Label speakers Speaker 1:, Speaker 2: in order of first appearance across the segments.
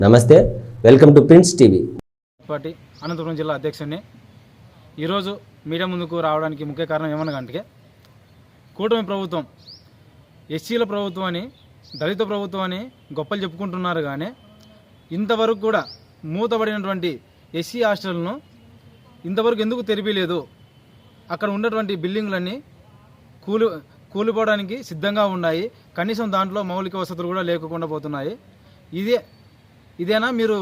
Speaker 1: నమస్తే welcome to Prince TV.
Speaker 2: Party Anantapuram జిల్లా అధ్యక్షుడిని. ఈరోజు మీడియా ముందుకు రావడానికి ముఖ్య కారణం ఏమనగంటే కూటమి ప్రభుత్వం ఎస్సీల ప్రభుత్వం అని దళిత ప్రభుత్వం అని గొప్పలు చెప్పుకుంటున్నారు కానీ ఇంతవరకు కూడా మూతబడినటువంటి ఎస్సీ హాస్టల్ను ఇంతవరకు ఎందుకు తెరిపిలేదు? అక్కడ ఉన్నటువంటి బిల్డింగ్లన్నీ కూలి కూలిపోవడానికి సిద్ధంగా ఉన్నాయి. కనీసం దాంట్లో మౌలిక వసతులు కూడా లేకుండా పోతున్నాయి. ఇదే ఇదేనా? మీరు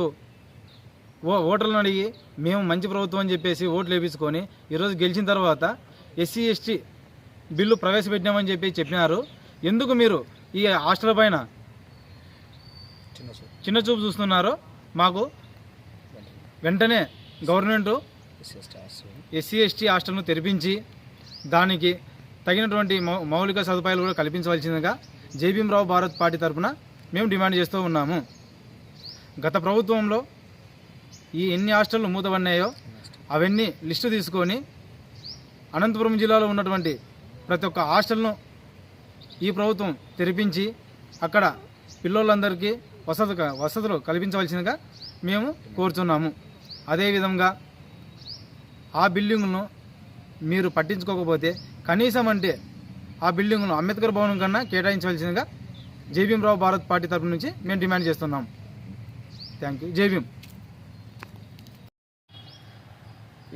Speaker 2: ఓ ఓటర్లను అడిగి మేము మంచి ప్రభుత్వం అని చెప్పేసి ఓట్లు వేపించుకొని ఈరోజు గెలిచిన తర్వాత ఎస్సీ ఎస్టీ బిల్లు ప్రవేశపెట్టినామని చెప్పి చెప్పినారు. ఎందుకు మీరు ఈ హాస్టల్ పైన చిన్న చూపు చూస్తున్నారో? మాకు వెంటనే గవర్నమెంట్ ఎస్సీ ఎస్టీ హాస్టల్ను తెరిపించి దానికి తగినటువంటి మౌ మౌలిక సదుపాయాలు కూడా కల్పించవలసిందిగా జేబీఎంరావు భారత్ పార్టీ తరఫున మేము డిమాండ్ చేస్తూ ఉన్నాము. గత ప్రభుత్వంలో ఈ ఎన్ని హాస్టళ్ళు మూతబడినాయో అవన్నీ లిస్టు తీసుకొని అనంతపురం జిల్లాలో ఉన్నటువంటి ప్రతి ఒక్క హాస్టల్ను ఈ ప్రభుత్వం తెరిపించి అక్కడ పిల్లోళ్ళందరికీ వసతి వసతులు కల్పించవలసిందిగా మేము కోరుతున్నాము అదేవిధంగా ఆ బిల్డింగ్ను మీరు పట్టించుకోకపోతే కనీసం అంటే ఆ బిల్డింగ్ను అంబేద్కర్ భవనం కన్నా కేటాయించవలసిందిగా జేబీఎంరావు భారత్ పార్టీ తరపు నుంచి మేము డిమాండ్ చేస్తున్నాం. థ్యాంక్ యూ జై భీమ్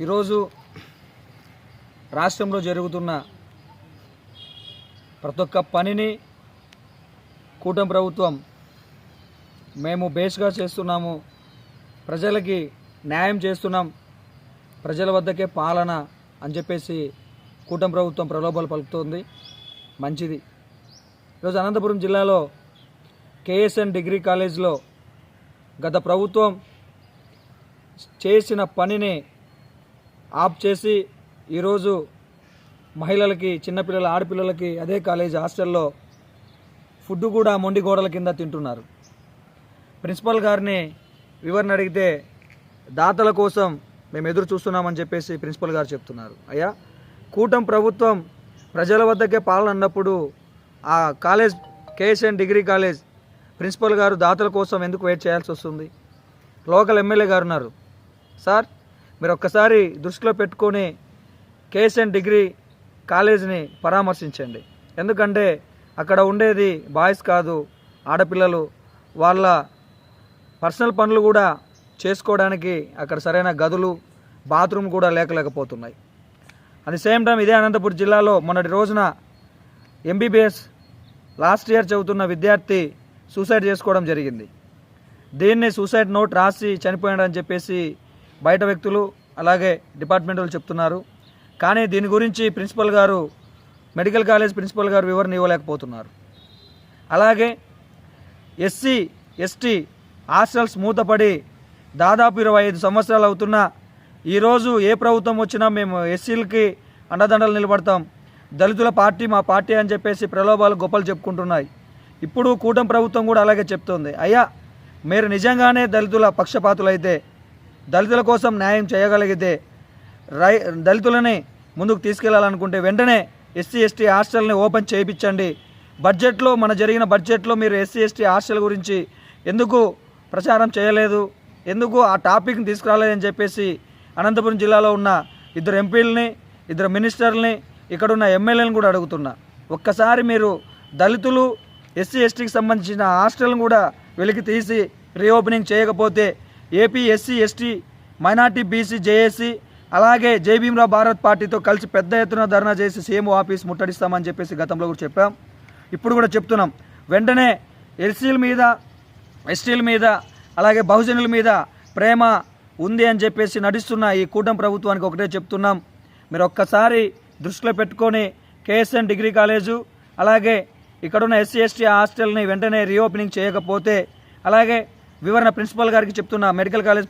Speaker 3: ఈరోజు రాష్ట్రంలో జరుగుతున్న ప్రతి ఒక్క పనిని కూటమి ప్రభుత్వం మేము బేస్గా చేస్తున్నాము. ప్రజలకి న్యాయం చేస్తున్నాం. ప్రజల వద్దకే పాలన అని చెప్పేసి కూటమి ప్రభుత్వం ప్రలోభాలు పలుకుతోంది. మంచిది. ఈరోజు అనంతపురం జిల్లాలో కేఎస్ఎన్ డిగ్రీ కాలేజ్లో గత ప్రభుత్వం చేసిన పనిని ఆప్ చేసి ఈరోజు మహిళలకి చిన్నపిల్లల ఆడపిల్లలకి అదే కాలేజ్ హాస్టల్లో ఫుడ్ కూడా మొండి గోడల కింద తింటున్నారు. ప్రిన్సిపల్ గారిని వివరణ అడిగితే దాతల కోసం మేము ఎదురు చూస్తున్నామని చెప్పేసి ప్రిన్సిపల్ గారు చెప్తున్నారు. అయ్యా కూటమి ప్రభుత్వం ప్రజల వద్దకే పాలన అన్నప్పుడు ఆ college KSN degree college principal గారు దాతల కోసం ఎందుకు వెయిట్ చేయాల్సి వస్తుంది? లోకల్ ఎమ్మెల్యే గారు ఉన్నారు. సార్ మీరు ఒక్కసారి దృష్టిలో పెట్టుకొని కేఎస్ఎన్ డిగ్రీ కాలేజీని పరామర్శించండి. ఎందుకంటే అక్కడ ఉండేది బాయ్స్ కాదు ఆడపిల్లలు. వాళ్ళ పర్సనల్ పనులు కూడా చేసుకోవడానికి అక్కడ సరైన గదులు బాత్రూమ్ కూడా లేకలేకపోతున్నాయి. అట్ ది సేమ్ టైం ఇదే అనంతపురం జిల్లాలో మొన్నటి రోజున ఎంబీబీఎస్ లాస్ట్ ఇయర్ చదువుతున్న విద్యార్థి సూసైడ్ చేసుకోవడం జరిగింది. దీన్ని సూసైడ్ నోట్ రాసి చనిపోయాడని చెప్పేసి బయట వ్యక్తులు అలాగే డిపార్ట్మెంట్ వాళ్ళు చెప్తున్నారు. కానీ దీని గురించి ప్రిన్సిపల్ గారు మెడికల్ కాలేజ్ ప్రిన్సిపల్ గారు వివరణ ఇవ్వలేకపోతున్నారు. అలాగే ఎస్సీ ఎస్టీ హాస్టల్స్ మూతపడి దాదాపు ఇరవై ఐదు సంవత్సరాలు అవుతున్నా ఈరోజు ఏ ప్రభుత్వం వచ్చినా మేము ఎస్సీలకి అండదండలు నిలబడతాం. దళితుల పార్టీ మా పార్టీ అని చెప్పేసి ప్రలోభాలు గొప్పలు చెప్పుకుంటున్నాయి. ఇప్పుడు కూటమి ప్రభుత్వం కూడా అలాగే చెప్తోంది. అయ్యా మీరు నిజంగానే దళితుల పక్షపాతులైతే దళితుల కోసం న్యాయం చేయగలిగితే రై దళితులని ముందుకు తీసుకెళ్ళాలనుకుంటే వెంటనే ఎస్సీ ఎస్టీ హాస్టల్ని ఓపెన్ చేయించండి. బడ్జెట్లో మన జరిగిన బడ్జెట్లో మీరు ఎస్సీ ఎస్టీ హాస్టల్ గురించి ఎందుకు ప్రచారం చేయలేదు? ఎందుకు ఆ టాపిక్ని తీసుకురాలేదని చెప్పేసి అనంతపురం జిల్లాలో ఉన్న ఇద్దరు ఎంపీలని ఇద్దరు మినిస్టర్ని ఇక్కడున్న ఎమ్మెల్యేని ఎమ్మెల్యేలను కూడా అడుగుతున్నా. ఒక్కసారి మీరు దళితులు ఎస్సీ ఎస్టీకి సంబంధించిన హాస్టల్ని కూడా వెలికి తీసి రీఓపెనింగ్ చేయకపోతే AP SC ST minority BC JAC అలాగే జైభీమరావు భారత్ పార్టీతో కలిసి పెద్ద ఎత్తున ధర్నా చేసి సీఎం ఆఫీస్ ముట్టడిస్తామని చెప్పేసి గతంలో కూడా చెప్పాం. ఇప్పుడు కూడా చెప్తున్నాం. వెంటనే ఎస్సీల మీద ఎస్టీల మీద అలాగే బహుజనుల మీద ప్రేమ ఉంది అని చెప్పేసి నడుస్తున్న ఈ కూటమి ప్రభుత్వానికి ఒకటే చెప్తున్నాం. మీరు ఒక్కసారి దృష్టిలో పెట్టుకొని కేఎస్ఎన్ డిగ్రీ కాలేజు అలాగే ఇక్కడున్న ఎస్సీ ఎస్టీ హాస్టల్ని వెంటనే రీఓపెనింగ్ చేయకపోతే అలాగే వివరణ ప్రిన్సిపల్ గారికి చెప్తున్న మెడికల్ కాలేజ్